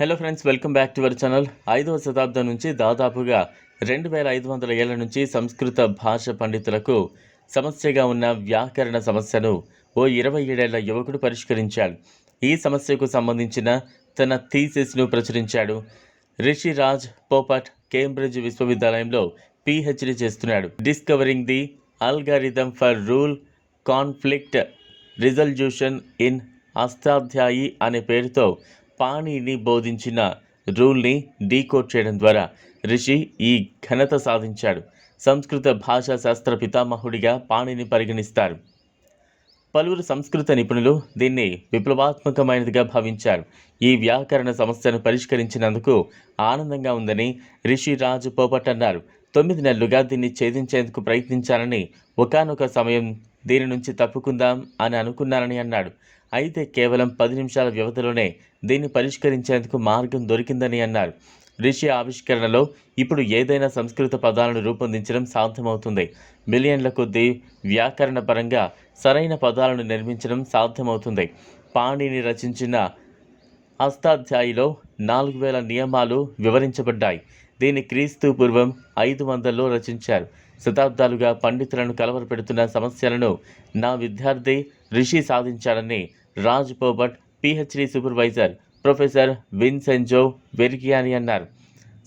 Hello friends welcome back to our channel ఐదవ శతాబ్దం నుంచి దాదాపుగా రెండు వేల ఐదు వందల ఏళ్ళ నుంచి సంస్కృత భాష పండితులకు సమస్యగా ఉన్న వ్యాకరణ సమస్యను ఓ ఇరవై ఏడేళ్ళ యువకుడు పరిష్కరించాడు. ఈ సమస్యకు సంబంధించిన తన థీసిస్ను ప్రచురించాడు. రిషిరాజ్ పోపట్ కేంబ్రిడ్జ్ విశ్వవిద్యాలయంలో పిహెచ్డి చేస్తున్నాడు. Discovering the algorithm for rule conflict resolution in Ashtadhyayi అనే పేరుతో పాణిని బోధించిన రూల్ని డీకోడ్ చేయడం ద్వారా రిషి ఈ ఘనత సాధించాడు. సంస్కృత భాషా శాస్త్ర పితామహుడిగా పాణిని పరిగణిస్తారు. పలువురు సంస్కృత నిపుణులు దీన్ని విప్లవాత్మకమైనదిగా భావించారు. ఈ వ్యాకరణ సమస్యను పరిష్కరించినందుకు ఆనందంగా ఉందని రిషి రాజు పోపట్ అన్నారు తొమ్మిది నెలలుగా దీన్ని ఛేదించేందుకు ప్రయత్నించాలని ఒకానొక సమయం దీని నుంచి తప్పుకుందాం అని అనుకున్నానని అన్నాడు. అయితే కేవలం పది నిమిషాల వ్యవధిలోనే దీన్ని పరిష్కరించేందుకు మార్గం దొరికిందని అన్నారు. రిషి ఆవిష్కరణలో ఇప్పుడు ఏదైనా సంస్కృత పదాలను రూపొందించడం సాధ్యమవుతుంది. మిలియన్ల కొద్దీ వ్యాకరణ పరంగా సరైన పదాలను నిర్మించడం సాధ్యమవుతుంది. పాణిని రచించిన అష్టాధ్యాయిలో నాలుగు వేల నియమాలు వివరించబడ్డాయి. దీన్ని క్రీస్తు పూర్వం ఐదు వందల్లో రచించారు. శతాబ్దాలుగా పండితులను కలవరపెడుతున్న సమస్యలను నా విద్యార్థి Rishi సాధించాడని Rajpopat PhD supervisor professor Vincenzo Vergiani అన్నారు.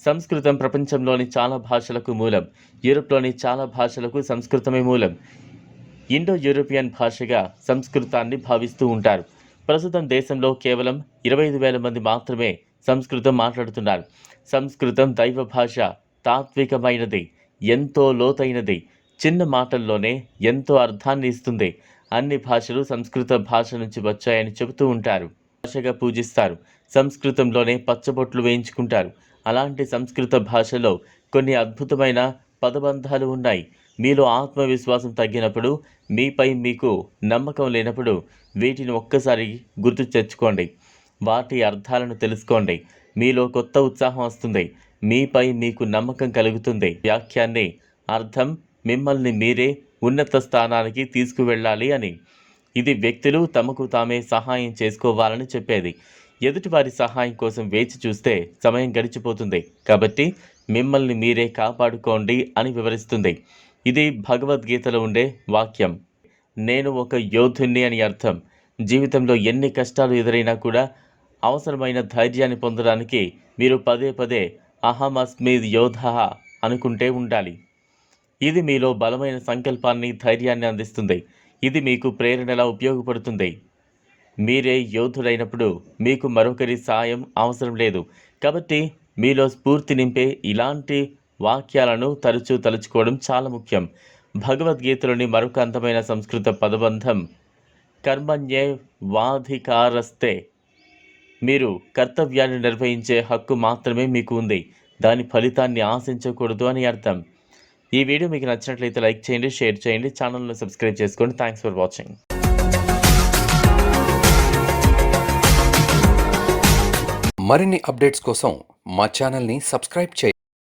సంస్కృతం ప్రపంచంలోని చాలా భాషలకు మూలం యూరోప్లోని చాలా భాషలకు సంస్కృతమే మూలం. ఇండో యూరోపియన్ భాషగా సంస్కృతాన్ని భావిస్తూ ఉంటారు. ప్రస్తుతం దేశంలో కేవలం ఇరవై ఐదు వేల మంది మాత్రమే సంస్కృతం మాట్లాడుతున్నారు. సంస్కృతం దైవ భాష తాత్వికమైనది ఎంతో లోతైనది. చిన్న మాటల్లోనే ఎంతో అర్థాన్ని ఇస్తుంది. అన్ని భాషలు సంస్కృత భాష నుంచి వచ్చాయని చెబుతూ ఉంటారు. భాషగా పూజిస్తారు. సంస్కృతంలోనే పచ్చబొట్లు వేయించుకుంటారు. అలాంటి సంస్కృత భాషలో కొన్ని అద్భుతమైన పదబంధాలు ఉన్నాయి. మీలో ఆత్మవిశ్వాసం తగ్గినప్పుడు మీపై మీకు నమ్మకం లేనప్పుడు వీటిని ఒక్కసారి గుర్తు తెచ్చుకోండి. వాటి అర్థాలను తెలుసుకోండి. మీలో కొత్త ఉత్సాహం వస్తుంది. మీపై మీకు నమ్మకం కలుగుతుంది. వ్యాఖ్యాన్ని అర్థం మిమ్మల్ని మీరే ఉన్నత స్థానానికి తీసుకువెళ్ళాలి అని. ఇది వ్యక్తులు తమకు తామే సహాయం చేసుకోవాలని చెప్పేది. ఎదుటివారి సహాయం కోసం వేచి చూస్తే సమయం గడిచిపోతుంది. కాబట్టి మిమ్మల్ని మీరే కాపాడుకోండి అని వివరిస్తుంది. ఇది భగవద్గీతలో ఉండే వాక్యం. నేను ఒక యోధుణ్ణి అని అర్థం. జీవితంలో ఎన్ని కష్టాలు ఎదురైనా కూడా అవసరమైన ధైర్యాన్ని పొందడానికి మీరు పదే పదే అహం యోధ అనుకుంటే ఉండాలి. ఇది మీలో బలమైన సంకల్పాన్ని ధైర్యాన్ని అందిస్తుంది. ఇది మీకు ప్రేరణలా ఉపయోగపడుతుంది. మీరే యోధుడైనప్పుడు మీకు మరొకరి సాయం అవసరం లేదు. కాబట్టి మీలో స్ఫూర్తి నింపే ఇలాంటి వాక్యాలను తరచూ తలుచుకోవడం చాలా ముఖ్యం. భగవద్గీతలోని మరొక అందమైన సంస్కృత పదబంధం కర్మణ్యే వాధికారస్తే మీరు కర్తవ్యాన్ని నిర్వహించే హక్కు మాత్రమే మీకు ఉంది. దాని ఫలితాన్ని ఆశించకూడదు అని అర్థం. ఈ వీడియో మీకు నచ్చినట్లయితే లైక్ చేయండి షేర్ చేయండి ఛానల్ను సబ్స్క్రైబ్ చేసుకోండి. Thanks for watching. మరిన్ని అప్డేట్స్ కోసం మా ఛానల్ని సబ్స్క్రైబ్ చేయండి.